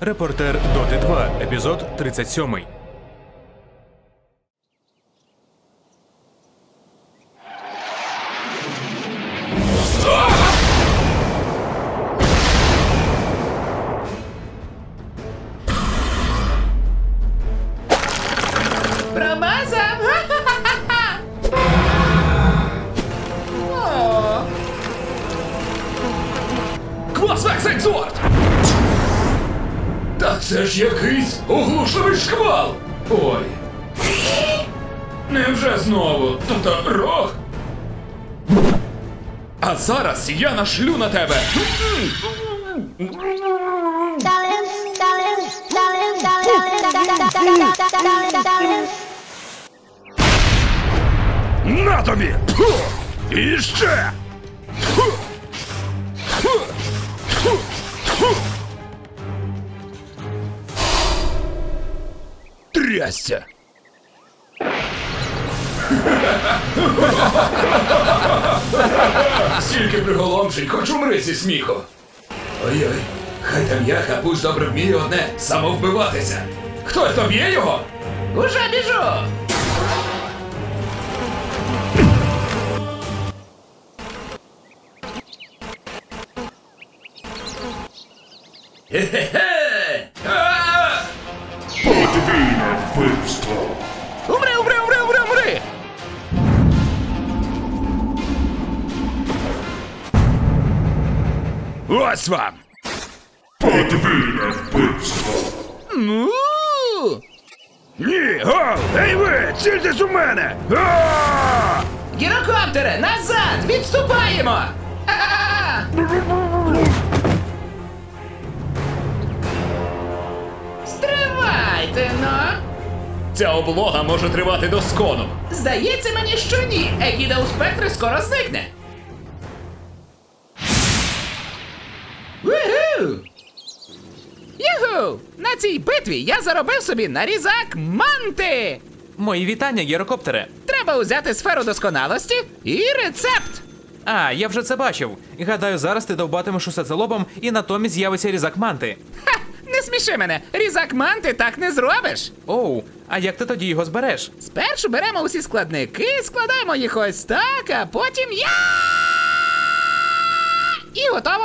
Репортер Доти 2, епізод 37. Промазав! О, Класвекс Екзорт! Та це ж якийсь оглушливий шквал! Ой. Невже знову? Тобто рог? А зараз я нашлю на тебе! На тобі! І ще! Трясся! Стільки приголомшень, хоч умри зі сміху. Ой-ой, хай там я, хапусь добре вміє одне самовбиватися. Хтось то б'є його? уже біжу! Хе-хе-хе! А! Ось вам! Подвійне вбивство. Му! Ні, гол! Ей ви! Цільтесь у мене! А! Гірокоптере, назад! Відступаємо! Стривайте, ну! Ця облога може тривати до скону. Здається мені, що ні. Егіда у спектри скоро зникне. Юху! На цій битві я заробив собі нарізак манти! Мої вітання, гірокоптере. Треба узяти сферу досконалості і рецепт. А, я вже це бачив. Гадаю, зараз ти довбатимеш усе це лобом і натомість з'явиться різак манти. Ха! Не сміши мене! Різак манти так не зробиш. Оу, а як ти тоді його збереш? Спершу беремо усі складники, складаємо їх ось так, а потім я. І готово.